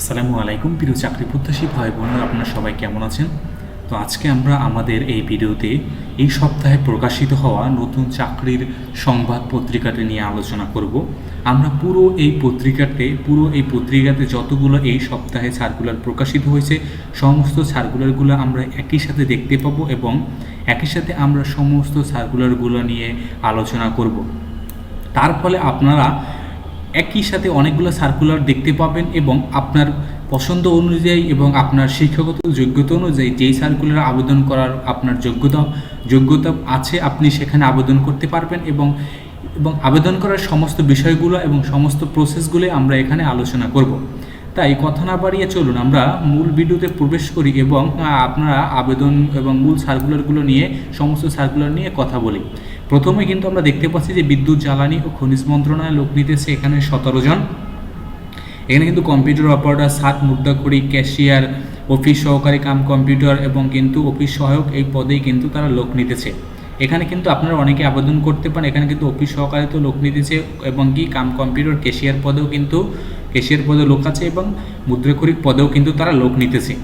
আসসালামু আলাইকুম। প্রিয় চাকরি প্রত্যাশী ভাই বোনেরা, আপনারা সবাই কেমন আছেন? তো আজকে আমরা আমাদের এই ভিডিওতে এই সপ্তাহে প্রকাশিত হওয়া নতুন চাকরির সংবাদ পত্রিকাটি নিয়ে আলোচনা করব। আমরা পুরো এই পত্রিকাতে, পুরো এই পত্রিকাতে যতগুলো এই সপ্তাহে সার্কুলার প্রকাশিত হয়েছে, সমস্ত সার্কুলারগুলো আমরা একই সাথে দেখতে পাবো এবং একই সাথে আমরা সমস্ত সার্কুলারগুলো নিয়ে আলোচনা করব। তার ফলে আপনারা একই সাথে অনেকগুলো সার্কুলার দেখতে পাবেন এবং আপনার পছন্দ অনুযায়ী এবং আপনার শিক্ষাগত যোগ্যতা অনুযায়ী যেই সার্কুলার আবেদন করার আপনার যোগ্যতা যোগ্যতা আছে, আপনি সেখানে আবেদন করতে পারবেন এবং এবং আবেদন করার সমস্ত বিষয়গুলো এবং সমস্ত প্রসেসগুলো আমরা এখানে আলোচনা করব। তাই কথা না বাড়িয়ে চলুন, আমরা মূল ভিডিওতে প্রবেশ করি এবং আপনারা আবেদন এবং মূল সার্কুলারগুলো নিয়ে, সমস্ত সার্কুলার নিয়ে কথা বলি। প্রথমে কিন্তু আমরা দেখতে পাচ্ছি যে বিদ্যুৎ, জ্বালানি ও খনিজ মন্ত্রণালয় লোক নিতেছে এখানে সতেরো জন। এখানে কিন্তু কম্পিউটার অপারেটর সাত মুদ্রাকড়ি ক্যাশিয়ার অফিস সহকারী কাম কম্পিউটার এবং কিন্তু অফিস সহায়ক এই পদেই কিন্তু তারা লোক নিতেছে এখানে কিন্তু আপনারা অনেকে আবেদন করতে পারেন। এখানে কিন্তু অফিস সহকারী তো লোক নিতেছে এবং কি কাম কম্পিউটার ক্যাশিয়ার পদেও কিন্তু ক্যাশিয়ার পদে লোক আছে এবং মুদ্রাকরিক পদেও কিন্তু তারা লোক নিতেছে।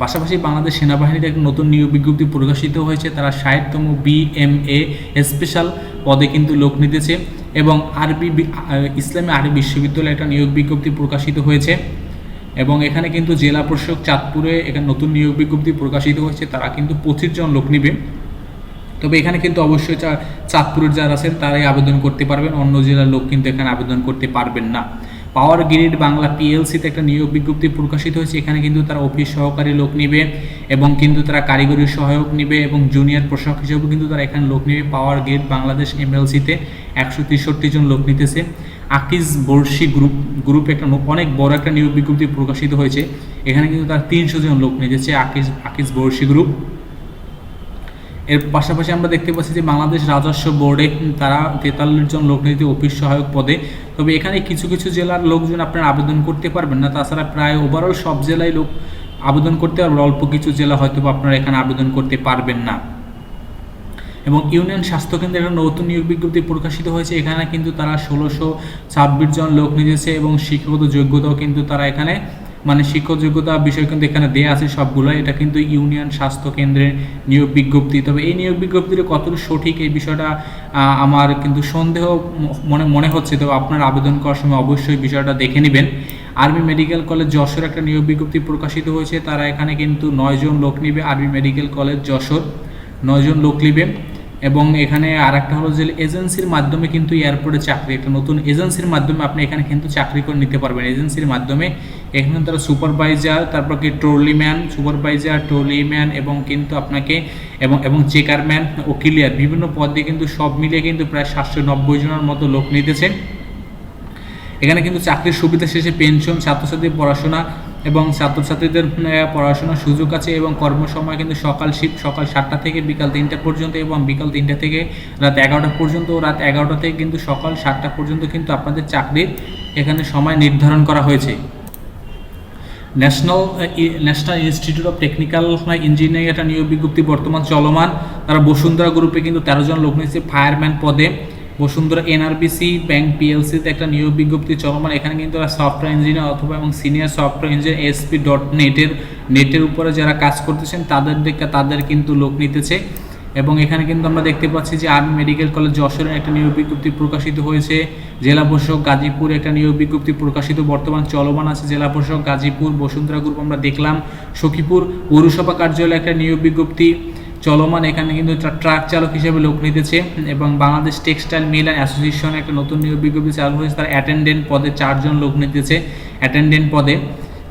পাশাপাশি বাংলাদেশ সেনাবাহিনীতে একটা নতুন নিয়োগ বিজ্ঞপ্তি প্রকাশিত হয়েছে। তারা ষাটতম বিএমএ স্পেশাল পদে কিন্তু লোক নিতেছে এবং আরবি ইসলামী আরবি বিশ্ববিদ্যালয়ে একটা নিয়োগ বিজ্ঞপ্তি প্রকাশিত হয়েছে এবং এখানে কিন্তু জেলা প্রশাসক চাঁদপুরে এখানে নতুন নিয়োগ বিজ্ঞপ্তি প্রকাশিত হয়েছে। তারা কিন্তু পঁচিশ জন লোক নিবে। তবে এখানে কিন্তু অবশ্যই চাঁদপুরের যারা আছেন, তারাই আবেদন করতে পারবেন। অন্য জেলার লোক কিন্তু এখানে আবেদন করতে পারবেন না। পাওয়ার গ্রিড বাংলা পিএলসিতে একটা নিয়োগ বিজ্ঞপ্তি প্রকাশিত হয়েছে। এখানে কিন্তু তারা অফিস সহকারী লোক নিবে এবং কিন্তু তারা কারিগরি সহায়ক নিবে এবং জুনিয়র প্রশাসক হিসেবেও কিন্তু তারা এখানে লোক নিবে। পাওয়ার গ্রিড বাংলাদেশ এমএলসিতে একশো তেষট্টি জন লোক নিতেছে। আকিজ বর্ষি গ্রুপ গ্রুপ একটা অনেক বড় একটা নিয়োগ বিজ্ঞপ্তি প্রকাশিত হয়েছে। এখানে কিন্তু তারা তিনশো জন লোক নিতেছে আকিজ আকিজ বর্ষি গ্রুপ এর পাশাপাশি আমরা দেখতে পাচ্ছি যে বাংলাদেশ রাজস্ব বোর্ডে তারা তেতাল্লিশ জন লোক লোকনীতি অফিস সহায়ক পদে। তবে এখানে কিছু কিছু জেলার লোকজন আপনারা আবেদন করতে পারবেন না। তাছাড়া প্রায় ওভারঅল সব জেলায় লোক আবেদন করতে পারবেন অল্প কিছু জেলা হয়তো আপনারা এখানে আবেদন করতে পারবেন না। এবং ইউনিয়ন স্বাস্থ্যকেন্দ্রে একটা নতুন নিয়োগ বিজ্ঞপ্তি প্রকাশিত হয়েছে। এখানে কিন্তু তারা ষোলোশো ছাব্বিশ জন লোক নিয়েছে এবং শিক্ষাগত যোগ্যতাও কিন্তু তারা এখানে মানে শিক্ষক যোগ্যতা বিষয় কিন্তু এখানে দেয়া আছে সবগুলো এটা কিন্তু ইউনিয়ন স্বাস্থ্য কেন্দ্রের নিয়োগ বিজ্ঞপ্তি। তবে এই নিয়োগ বিজ্ঞপ্তিটা কতটুকু সঠিক এই বিষয়টা আমার কিন্তু সন্দেহ মনে মনে হচ্ছে। তবে আপনার আবেদন করার সময় অবশ্যই বিষয়টা দেখে নেবেন। আর্মি মেডিকেল কলেজ যশোর একটা নিয়োগ বিজ্ঞপ্তি প্রকাশিত হয়েছে। তারা এখানে কিন্তু নয়জন লোক নিবে আর্মি মেডিকেল কলেজ যশোর। নয়জন লোক নিবে। এবং এখানে আর একটা হলো যে এজেন্সির মাধ্যমে কিন্তু এয়ারপোর্টে চাকরি, একটা নতুন এজেন্সির মাধ্যমে আপনি এখানে কিন্তু চাকরি করে নিতে পারবেন। এজেন্সির মাধ্যমে এখানে তারা সুপারভাইজার, তারপর কি ট্রলিম্যান, সুপারভাইজার, ট্রলিম্যান এবং কিন্তু আপনাকে এবং এবং চেকারম্যান ও ক্লিয়ার বিভিন্ন পদে কিন্তু সব মিলিয়ে কিন্তু প্রায় সাতশো নব্বই জনের মতো লোক নিতেছে। এখানে কিন্তু চাকরির সুবিধা শেষে পেনশন ছাত্রছাত্রীর পড়াশোনা এবং ছাত্রছাত্রীদের পড়াশোনার সুযোগ আছে এবং কর্মসময় কিন্তু সকাল শিফট সকাল সাতটা থেকে বিকাল তিনটা পর্যন্ত এবং বিকাল তিনটা থেকে রাত এগারোটা পর্যন্ত রাত এগারোটা থেকে কিন্তু সকাল সাতটা পর্যন্ত কিন্তু আপনাদের চাকরির এখানে সময় নির্ধারণ করা হয়েছে। National national institute of technical engineering একটা নিয়োগ বিজ্ঞপ্তি বর্তমান চলমান। তারা বসুন্ধরা গ্রুপে কিন্তু তেরো জন লোক নিয়েছে ফায়ারম্যান পদে। বসুন্ধরা এনআরবিসি ব্যাংক পিএলসিতে একটা নিয়োগ বিজ্ঞপ্তি চলমান। এখানে কিন্তু তারা সফটওয়্যার ইঞ্জিনিয়ার অথবা এবং senior software engineer SP dot নেটের নেটের উপরে যারা কাজ করতেছেন, তাদের দেখে, তাদের কিন্তু লোক নিতেছে। এবং এখানে কিন্তু আমরা দেখতে পাচ্ছি যে আর্মি মেডিকেল কলেজ যশোরের একটা নিয়োগ বিজ্ঞপ্তি প্রকাশিত হয়েছে। জেলা প্রশাসক গাজীপুর একটা নিয়োগ বিজ্ঞপ্তি প্রকাশিত, বর্তমান চলমান আছে। জেলা প্রশাসক গাজীপুর, বসুন্ধরা গ্রুপ আমরা দেখলাম। সখীপুর পৌরসভা কার্যালয়ে একটা নিয়োগ বিজ্ঞপ্তি। চলমান এখানে কিন্তু ট্রা- ট্রাক চালক হিসেবে লোক নিতেছে এবং Bangladesh textile mill and association একটা নতুন নিয়োগ বিজ্ঞপ্তি চালু হয়েছে। তার অ্যাটেন্ডেন্ট পদে চারজন লোক নিতেছে। অ্যাটেন্ডেন্ট পদে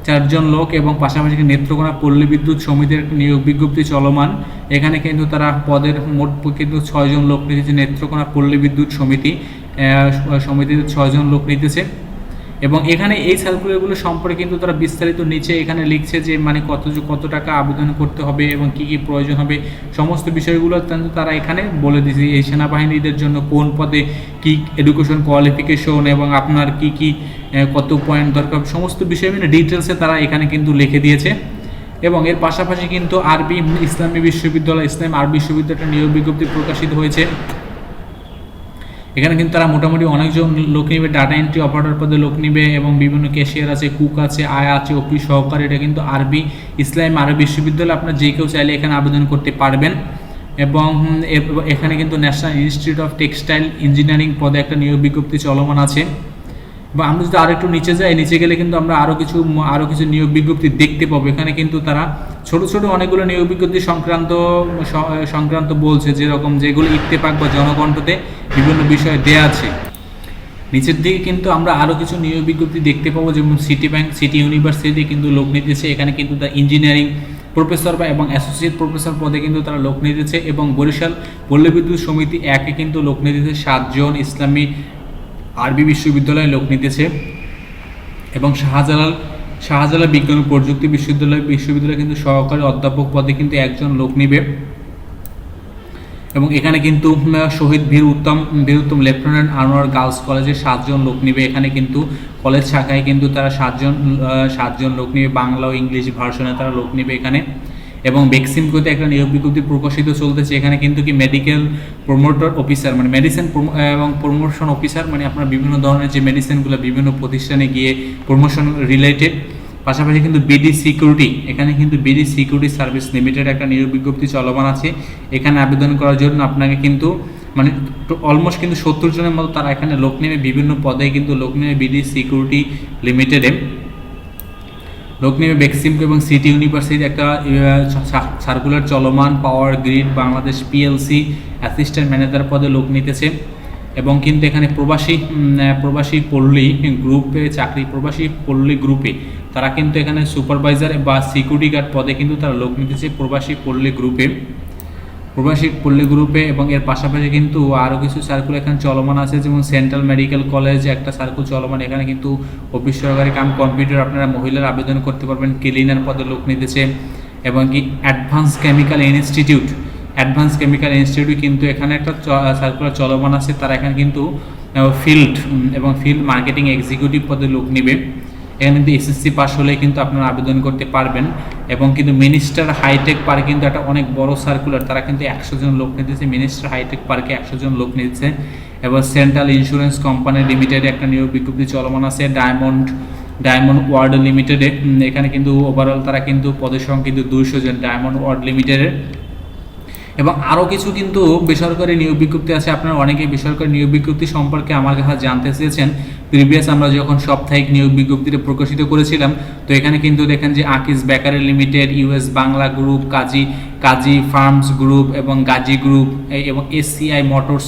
চারজন লোক এবং পাশাপাশি নেত্রকোনা পল্লী বিদ্যুৎ সমিতির নিয়োগ বিজ্ঞপ্তি চলমান। এখানে কিন্তু তারা পদের মোট কিন্তু ছয়জন লোক নিতেছে। নেত্রকোনা পল্লী বিদ্যুৎ সমিতি সমিতিতে ছয়জন লোক নিতেছে। এবং এখানে এই সার্কুলারগুলো সম্পর্কে কিন্তু তারা বিস্তারিত নিচে এখানে লিখছে যে মানে কত কত টাকা আবেদন করতে হবে এবং কি কি প্রয়োজন হবে। সমস্ত বিষয়গুলো কিন্তু তারা এখানে বলে দিয়েছে এই সেনাবাহিনীদের জন্য কোন পদে কি এডুকেশন কোয়ালিফিকেশন এবং আপনার কি কি কত পয়েন্ট দরকার, সমস্ত বিষয় মানে ডিটেলসে তারা এখানে কিন্তু লিখে দিয়েছে। এবং এর পাশাপাশি কিন্তু আরবি ইসলামী বিশ্ববিদ্যালয়, ইসলাম আরবি বিশ্ববিদ্যালয়ের নিয়োগ বিজ্ঞপ্তি প্রকাশিত হয়েছে। এখানে কিন্তু তারা মোটামুটি অনেকজন লোক নিবে ডাটা এন্ট্রি অপারেটর পদে লোক নিবে এবং বিভিন্ন ক্যাশিয়ার আছে কুক আছে, আয় আছে ওপি সহকারী। এটা কিন্তু আরবি, ইসলাম আরবি বিশ্ববিদ্যালয়, আপনার যে কেউ চাইলে এখানে আবেদন করতে পারবেন। এবং এখানে কিন্তু national institute of textile engineering পদে একটা নিয়োগ বিজ্ঞপ্তি চলমান আছে। বা আমরা যদি আরও একটু নিচে যাই, নিচে গেলে কিন্তু আমরা আরও কিছু আরও কিছু নিয়োগ বিজ্ঞপ্তি দেখতে পাবো। এখানে কিন্তু তারা ছোট ছোট অনেকগুলো নিয়োগ বিজ্ঞপ্তি সংক্রান্ত সংক্রান্ত বলছে, যেরকম যেগুলো ইত্তেফাক বা জনকণ্ঠতে বিভিন্ন বিষয়ে দেয়া আছে। নিচের দিকে কিন্তু আমরা আরও কিছু নিয়োগ বিজ্ঞপ্তি দেখতে পাবো, যেমন সিটি ব্যাংক, সিটি ইউনিভার্সিটি কিন্তু লোক নিতেছে। এখানে কিন্তু তার ইঞ্জিনিয়ারিং প্রফেসর বা এবং অ্যাসোসিয়েট প্রফেসর পদে কিন্তু তারা লোক নিতেছে এবং বরিশাল পল্লী বিদ্যুৎ সমিতি একে কিন্তু লোক নিতেছে সাতজন ইসলামী আরবি বিশ্ববিদ্যালয়ে লোক নিতেছে এবং শাহজালাল শাহজালাল বিজ্ঞান ও প্রযুক্তি বিশ্ববিদ্যালয় বিশ্ববিদ্যালয়ে কিন্তু সহকারী অধ্যাপক পদে কিন্তু একজন লোক নিবে। এবং এখানে কিন্তু শহীদ বীর উত্তম বীর উত্তম লেফটেন্যান্ট আনোয়ার গার্লস কলেজে সাতজন লোক নিবে। এখানে কিন্তু কলেজ শাখায় কিন্তু তারা সাতজন সাতজন লোক নিবে। বাংলা ও ইংলিশ ভার্সনে তারা লোক নিবে এখানে। এবং ভ্যাকসিনকোতে একটা নিয়োগ বিজ্ঞপ্তি প্রকাশিত চলতেছে। এখানে কিন্তু কি মেডিকেল প্রমোটর অফিসার মানে মেডিসিন এবং প্রমোশন অফিসার মানে আপনার বিভিন্ন ধরনের যে মেডিসিনগুলো বিভিন্ন প্রতিষ্ঠানে গিয়ে প্রমোশন রিলেটেড পাশাপাশি কিন্তু বিডি সিকিউরিটি এখানে কিন্তু বিডি সিকিউরিটি সার্ভিস লিমিটেড একটা নিয়োগ বিজ্ঞপ্তি চলমান আছে। এখানে আবেদন করার জন্য আপনাকে কিন্তু মানে অলমোস্ট কিন্তু সত্তর জনের মতো তারা এখানে লোক নেমে বিভিন্ন পদে কিন্তু লোক নেমে বিডি সিকিউরিটি লিমিটেডে লোক নেবে বেক্সিমকো এবং সিটি ইউনিভার্সিটির একটা সার্কুলার চলমান power grid Bangladesh PLC assistant manager পদে লোক নিতেছে। এবং কিন্তু এখানে প্রবাসী প্রবাসী পল্লী গ্রুপে চাকরি প্রবাসী পল্লী গ্রুপে তারা কিন্তু এখানে সুপারভাইজার বা সিকিউরিটি গার্ড পদে কিন্তু তারা লোক নিতেছে প্রবাসী পল্লী গ্রুপে প্রবাসী পল্লী গ্রুপে এবং এর পাশাপাশি কিন্তু আরও কিছু সার্কুল এখানে চলমান আছে, যেমন সেন্ট্রাল মেডিকেল কলেজ একটা সার্কুল চলমান, এখানে কিন্তু অফিস সহকারী কাম কম্পিউটার আপনারা মহিলার আবেদন করতে পারবেন ক্লিনার পদে লোক নিতেছে এবং কি advance chemical institute advance chemical institute কিন্তু এখানে একটা সার্কুলার চলমান আছে, তারা এখানে কিন্তু ফিল্ড এবং ফিল্ড মার্কেটিং এক্সিকিউটিভ পদে লোক নিবে। এখানে কিন্তু এসএসসি পাস হলে কিন্তু আপনারা আবেদন করতে পারবেন। এবং কিন্তু মিনিস্টার হাইটেক পার্ক কিন্তু একটা অনেক বড় সার্কুলার তারা কিন্তু একশো জন লোক নিতেছে মিনিস্টার হাইটেক পার্কে একশো জন লোক নিতেছে এবং সেন্ট্রাল ইন্স্যুরেন্স কোম্পানি লিমিটেডে একটা নিয়োগ বিজ্ঞপ্তি চলমান আছে ডায়মন্ড ডায়মন্ড ওয়ার্ল্ড লিমিটেডে এখানে কিন্তু ওভারঅল তারা কিন্তু পদের সংখ্যা কিন্তু দুইশো জন ডায়মন্ড ওয়ার্ল্ড লিমিটেডের এবং আরও কিছু কিন্তু বেসরকারি নিয়োগ বিজ্ঞপ্তি আছে। আপনারা অনেকে বেসরকারি নিয়োগ বিজ্ঞপ্তি সম্পর্কে আমার কাছে জানতে চেয়েছেন। প্রিভিয়াস আমরা যখন সাপ্তাহিক নিয়োগ বিজ্ঞপ্তিটা প্রকাশিত করেছিলাম, তো এখানে কিন্তু দেখেন যে Akij bakery limited, US Bangla group, Kazi Kazi farms group এবং গাজী গ্রুপ এবং SCI motors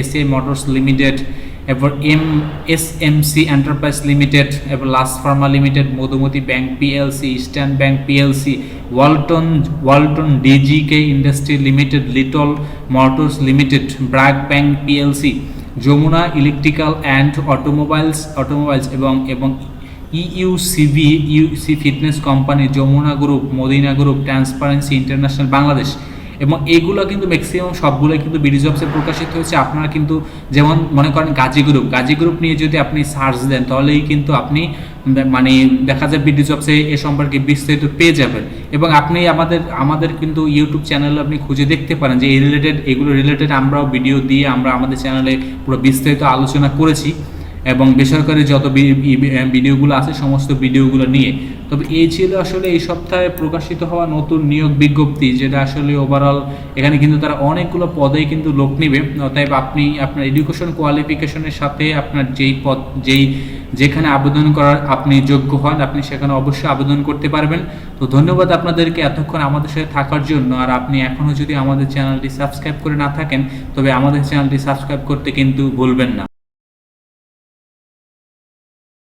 SCI motors limited এরপর M, S M C enterprise limited এরপর last pharma limited Madhumati bank PLC eastern bank PLC Walton Walton DGK industry limited little motors limited BRAC bank PLC Jamuna electrical and automobiles automobiles এবং এবং EUCV UC fitness company Jamuna group Madina group transparency international Bangladesh এবং এইগুলো কিন্তু maximum সবগুলো কিন্তু BD জবসে প্রকাশিত হয়েছে। আপনারা কিন্তু যেমন মনে করেন গাজী গ্রুপ গাজী গ্রুপ নিয়ে যদি আপনি সার্চ দেন, তাহলেই কিন্তু আপনি মানে দেখা যায় বিডি জবসে এ সম্পর্কে বিস্তারিত পেয়ে যাবেন। এবং আপনি আমাদের আমাদের কিন্তু ইউটিউব চ্যানেলে আপনি খুঁজে দেখতে পারেন যে এই রিলেটেড এগুলো রিলেটেড আমরাও ভিডিও দিয়ে আমরা আমাদের চ্যানেলে পুরো বিস্তারিত আলোচনা করেছি। এবং বেসরকারি যত ভিডিওগুলো আছে, সমস্ত ভিডিওগুলো নিয়ে। তবে এই ছিল আসলে এই সপ্তাহে প্রকাশিত হওয়া নতুন নিয়োগ বিজ্ঞপ্তি, যেটা আসলে ওভারঅল এখানে কিন্তু তারা অনেকগুলো পদেই কিন্তু লোক নেবে। অতএব আপনি আপনার এডুকেশন কোয়ালিফিকেশনের সাথে আপনার যেই পদ, যেই যেখানে আবেদন করার আপনি যোগ্য হন, আপনি সেখানে অবশ্যই আবেদন করতে পারবেন। তো ধন্যবাদ আপনাদেরকে এতক্ষণ আমাদের সাথে থাকার জন্য। আর আপনি এখনও যদি আমাদের চ্যানেলটি সাবস্ক্রাইব করে না থাকেন, তবে আমাদের চ্যানেলটি সাবস্ক্রাইব করতে কিন্তু ভুলবেন না।